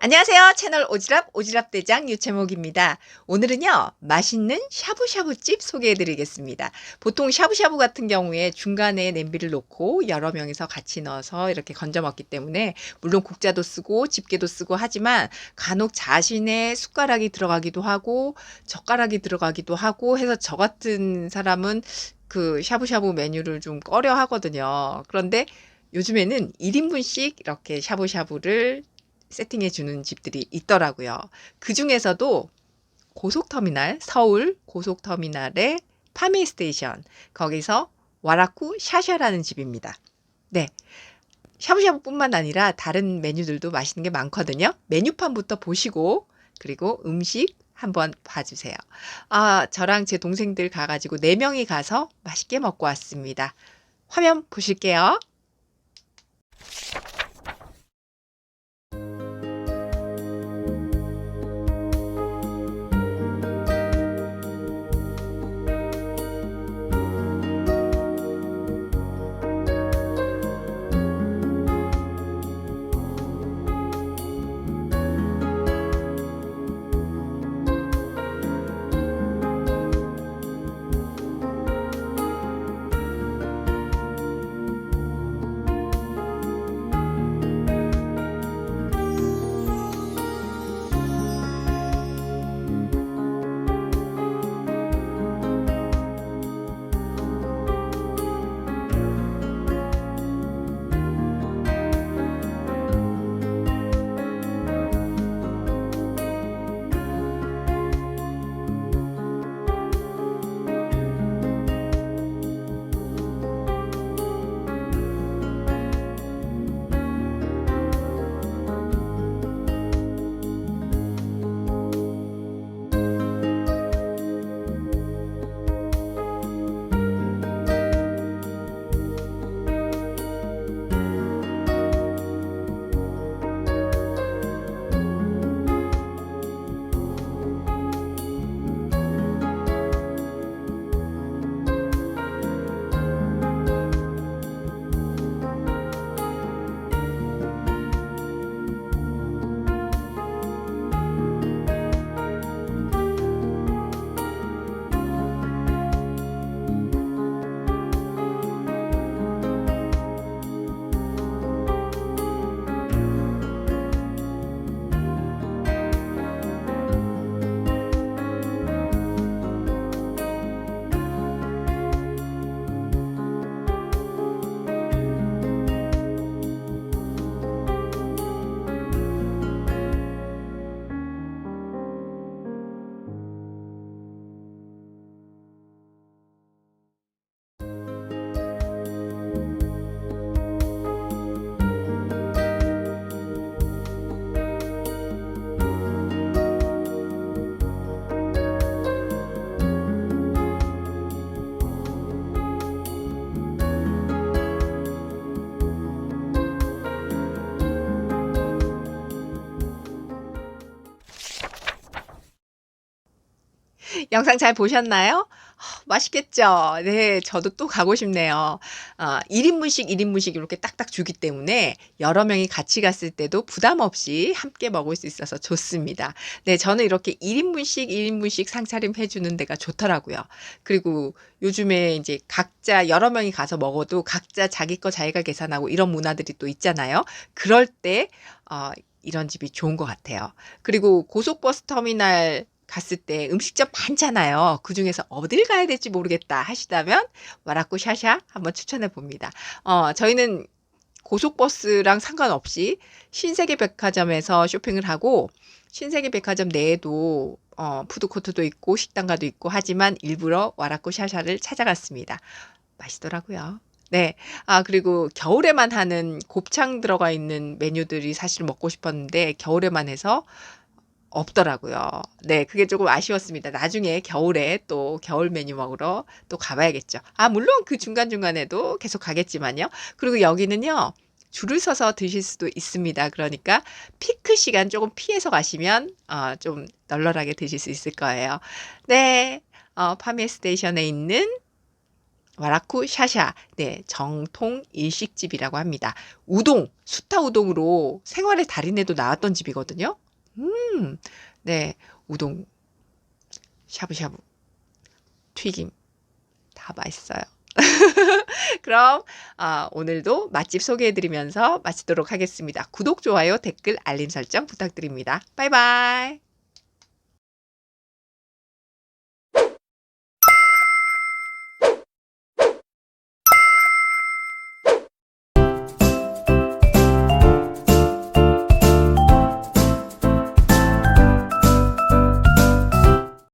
안녕하세요. 채널 오지랖 오지랖 대장 유채목입니다. 오늘은요. 맛있는 샤브샤브집 소개해 드리겠습니다. 보통 샤브샤브 같은 경우에 중간에 냄비를 놓고 여러 명이서 같이 넣어서 이렇게 건져 먹기 때문에 물론 국자도 쓰고 집게도 쓰고 하지만 간혹 자신의 숟가락이 들어가기도 하고 젓가락이 들어가기도 하고 해서 저 같은 사람은 그 샤브샤브 메뉴를 좀 꺼려 하거든요. 그런데 요즘에는 1인분씩 이렇게 샤브샤브를 세팅해 주는 집들이 있더라고요. 그 중에서도 고속터미널, 서울 고속터미널의 파미 스테이션, 거기서 와라쿠 샤샤라는 집입니다. 네. 샤브샤브뿐만 아니라 다른 메뉴들도 맛있는 게 많거든요. 메뉴판부터 보시고 그리고 음식 한번 봐주세요. 아, 저랑 제 동생들 가가지고 네 명이 가서 맛있게 먹고 왔습니다. 화면 보실게요. 영상 잘 보셨나요? 아, 맛있겠죠? 네, 저도 또 가고 싶네요. 어, 1인분씩 1인분씩 이렇게 딱딱 주기 때문에 여러 명이 같이 갔을 때도 부담 없이 함께 먹을 수 있어서 좋습니다. 네, 저는 이렇게 1인분씩 1인분씩 상차림 해주는 데가 좋더라고요. 그리고 요즘에 이제 각자 여러 명이 가서 먹어도 각자 자기 거 자기가 계산하고 이런 문화들이 또 있잖아요. 그럴 때, 어, 이런 집이 좋은 것 같아요. 그리고 고속버스 터미널 갔을 때 음식점 많잖아요. 그 중에서 어딜 가야 될지 모르겠다 하시다면 와라쿠 샤샤 한번 추천해 봅니다. 어, 저희는 고속버스랑 상관없이 신세계 백화점에서 쇼핑을 하고 신세계 백화점 내에도 어, 푸드코트도 있고 식당가도 있고 하지만 일부러 와라쿠 샤샤를 찾아갔습니다. 맛있더라고요. 네. 아, 그리고 겨울에만 하는 곱창 들어가 있는 메뉴들이 사실 먹고 싶었는데 겨울에만 해서 없더라고요. 네, 그게 조금 아쉬웠습니다. 나중에 겨울에 또 겨울 메뉴 먹으러 또 가봐야겠죠. 아, 물론 그 중간중간에도 계속 가겠지만요. 그리고 여기는요, 줄을 서서 드실 수도 있습니다. 그러니까 피크 시간 조금 피해서 가시면 어, 좀 널널하게 드실 수 있을 거예요. 네, 어, 파미에 스테이션에 있는 와라쿠 샤샤. 네, 정통 일식집이라고 합니다. 우동, 수타 우동으로 생활의 달인에도 나왔던 집이거든요. 음, 네, 우동, 샤브샤브, 튀김 다 맛있어요. 그럼 아, 오늘도 맛집 소개해드리면서 마치도록 하겠습니다. 구독, 좋아요, 댓글, 알림 설정 부탁드립니다. 바이바이.